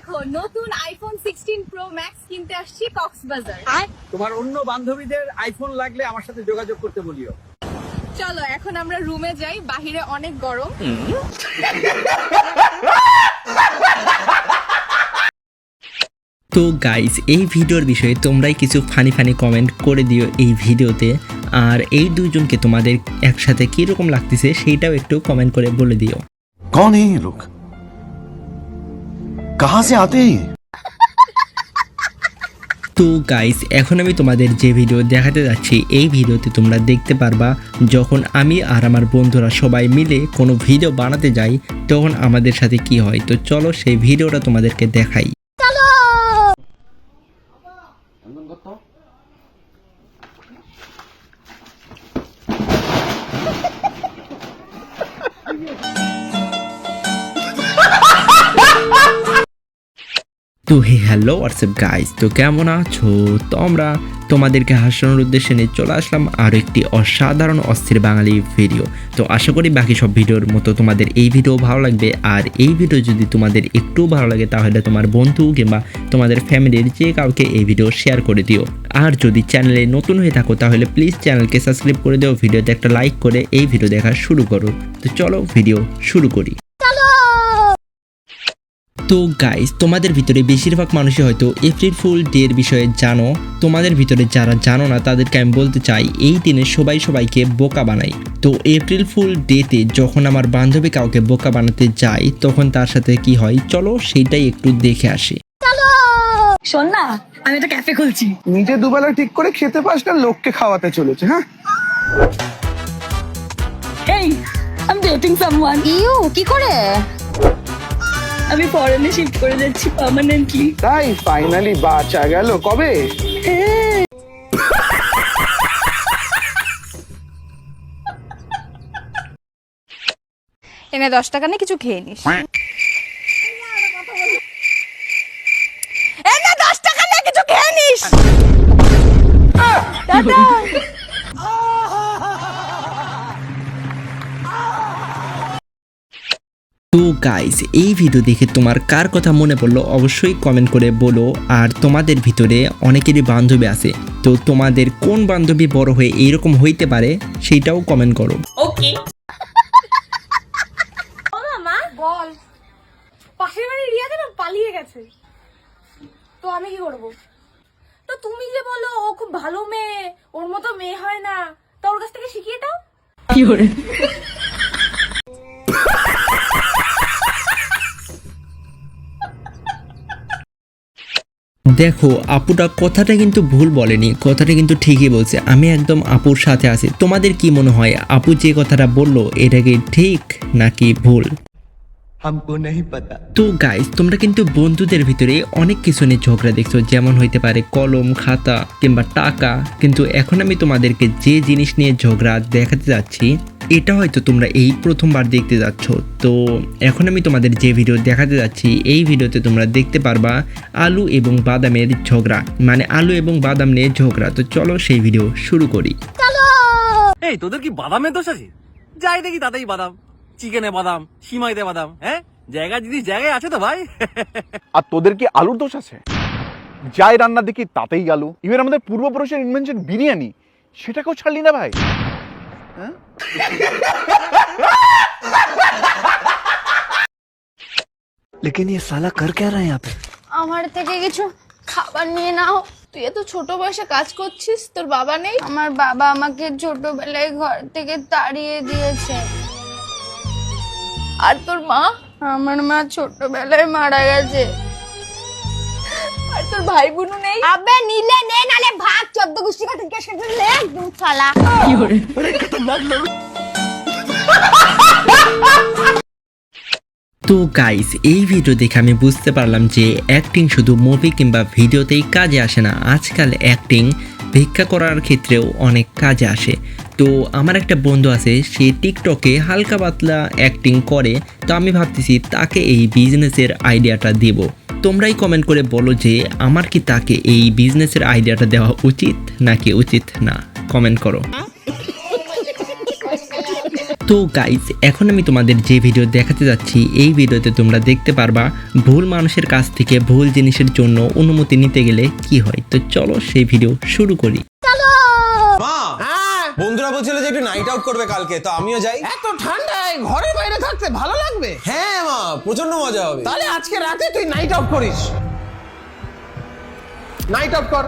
দেখো নতুন iPhone 16 pro max কিনতে আসছি কক্সবাজার। তোমার অন্য বান্ধবীদের আইফোন লাগলে আমার সাথে যোগাযোগ করতে বলিও। চলো এখন আমরা রুমে যাই বাহিরে অনেক গরম। তো গাইজ এই ভিডিওর বিষয়ে তোমরাই কিছু ফানি ফানি কমেন্ট করে দিও এই ভিডিওতে। আর এই দুজনকে তোমাদের একসাথে কীরকম লাগতেছে সেইটাও একটু কমেন্ট করে বলে দিও। কন এই লোক कहां से आते हैं ये তো গাইস এখন আমি তোমাদের যে ভিডিও দেখাতে যাচ্ছি এই ভিডিওতে তোমরা দেখতে পারবা যখন আমি আর আমার বন্ধুরা সবাই মিলে কোনো ভিডিও বানাতে যাই তখন আমাদের সাথে কি হয় তো চলো সেই ভিডিওটা তোমাদেরকে দেখাই তো হে হ্যালো, হোয়াটসঅ্যাপ গাইস তো কেমন আছো? তোমরা তোমাদেরকে হাসানোর উদ্দেশ্যে নিয়ে চলে আসলাম আরও একটি অসাধারণ অস্থির বাঙালি ভিডিও তো আশা করি বাকি সব ভিডিওর মতো তোমাদের এই ভিডিও ভালো লাগবে। আর এই ভিডিও যদি তোমাদের একটু ভালো লাগে, তাহলে তোমার বন্ধু কিংবা তোমাদের ফ্যামিলির যে কাউকে এই ভিডিও শেয়ার করে দিও। আর যদি চ্যানেলে নতুন হয়ে থাকো, তাহলে প্লিজ চ্যানেলকে সাবস্ক্রাইব করে দিও। ভিডিওতে একটা লাইক করে এই ভিডিও দেখা শুরু করো। তো চলো ভিডিও শুরু করি। তো গাইস তোমাদের ভিতরে বেশিরভাগ মানুষই হয়তো এপ্রিল ফুল ডে এর বিষয়ে জানো। তোমাদের ভিতরে যারা জানো না তাদেরকে আমি বলতে চাই এই দিনে সবাই সবাইকে বোকা বানাই। তো এপ্রিল ফুল ডেতে যখন আমার বান্ধবী কাউকে বোকা বানাতে যায় তখন তার সাথে কি হয়? চলো সেইটাই একটু দেখে আসি। শোন না আমি একটা ক্যাফে খুলছি। নিজে দুবেলা ঠিক করে খেতে পাস না লোককে খাওয়াতে চলেছে হ্যাঁ? এই আমি ডেটিং সামওয়ান ইউ কি করে? আমি ফরেনে শিফট করে যাচ্ছি পার্মানেন্টলি তাই ফাইনালি বাঁচা গেল কবে? এনে দশ টাকা নিয়ে কিছু খেয়ে নিস। এনে দশ টাকা নিয়ে কিছু খেয়ে নিস। তো গাইস এই ভিডিও দেখে তোমার কার কথা মনে পড়ল অবশ্যই কমেন্ট করে বলো। আর তোমাদের ভিতরে অনেকেরই বান্ধবী আছে তো তোমাদের কোন বান্ধবী বড় হয়ে এইরকম হইতে পারে সেইটাও কমেন্ট করো। ওকে বল। পাশের বাড়ি রিয়াতে না পালিয়ে গেছে। তো আমি কি করব? তো তুমি যে বলো ও খুব ভালো মেয়ে ওর মতো মেয়ে হয় না তা ওর কাছ থেকে শিখিয়ে দাও। কি করে? দেখো আপুটা কথাটা কিন্তু ভুল বলেনি কথাটা কিন্তু ঠিকই বলছে। আমি একদম আপুর সাথে আছি। তোমাদের কি মনে হয় আপু যে কথাটা বলল এটা কি ঠিক নাকি ভুল? তো গাইস তোমরা কিন্তু বন্ধুদের ভিতরে অনেক কিছু নিয়ে ঝগড়া দেখছ। যেমন হইতে পারে কলম খাতা কিংবা টাকা। কিন্তু এখন আমি তোমাদেরকে যে জিনিস নিয়ে ঝগড়া দেখাতে যাচ্ছি এটা হয়তো তোমরা এই প্রথমবার দেখতে যাচ্ছ। তো এখন আমি তোমাদের যে ভিডিও দেখাতে যাচ্ছি এই ভিডিওতে তোমরা দেখতে পারবা আলু এবং বাদামের ঝগড়া। মানে আলু এবং বাদাম নিয়ে ঝগড়া। তো চলো সেই ভিডিও শুরু করি। এই তোদের কি বাদামের দোষ আছে? যাই দেখি তাতেই বাদাম। চিকেনে বাদাম সিমাইতে বাদাম হ্যাঁ? জায়গা যদি জায়গায় আছে তো ভাই। আর তোদের কি আলুর দোষ আছে? যাই রান্না দেখি তাতেই আলু। ইভেন আমাদের পূর্বপুরুষের ইনভেনশন বিরিয়ানি সেটাকেও ছাড়লি না ভাই। হ্যাঁ? लेकिन ये साला कर क्या रहा है यहाँ पे আমার থেকে কিছু খাবার নিয়ে নাও তুই এত ছোট বয়সে কাজ করছিস তোর বাবা নেই আমার বাবা আমাকে ছোটবেলায় ঘর থেকে তাড়িয়ে দিয়েছে আর তোর মা আমার মা ছোটবেলায় মারা গেছে আর তোর ভাই বোনও নেই আবে নিলে নে নালে ভাগ চোদ্দ গুষ্টি কথা জিজ্ঞেস করছিল তো গাইস এই ভিডিও দেখে আমি বুঝতে পারলাম যে অ্যাক্টিং শুধু মুভি কিংবা ভিডিওতেই কাজে আসে না। আজকাল অ্যাক্টিং ভিক্ষা করার ক্ষেত্রেও অনেক কাজে আসে। তো আমার একটা বন্ধু আছে সে টিকটকে হালকা পাতলা অ্যাক্টিং করে। তো আমি ভাবতেছি তাকে এই বিজনেসের আইডিয়াটা দেব। তোমরাই কমেন্ট করে বলো যে আমার কি তাকে এই বিজনেসের আইডিয়াটা দেওয়া উচিত নাকি উচিত না? কমেন্ট করো। তো গাইজ এখন আমি তোমাদের যে ভিডিও দেখাতে যাচ্ছি এই ভিডিওতে তোমরা দেখতে পারবা ভুল মানুষের কাছ থেকে ভুল জিনিসের জন্য অনুমতি নিতে গেলে কি হয়। তো চলো সেই ভিডিও শুরু করি। বন্ধুরা বলছিল যে একটু নাইট আউট করবে কালকে তো আমিও যাই। এত ঠান্ডায় ঘরের বাইরে থাকতে ভালো লাগবে? হ্যাঁ মা প্রচণ্ড মজা হবে। তাহলে আজকে রাতে তুই নাইট আউট করিস। নাইট আউট কর।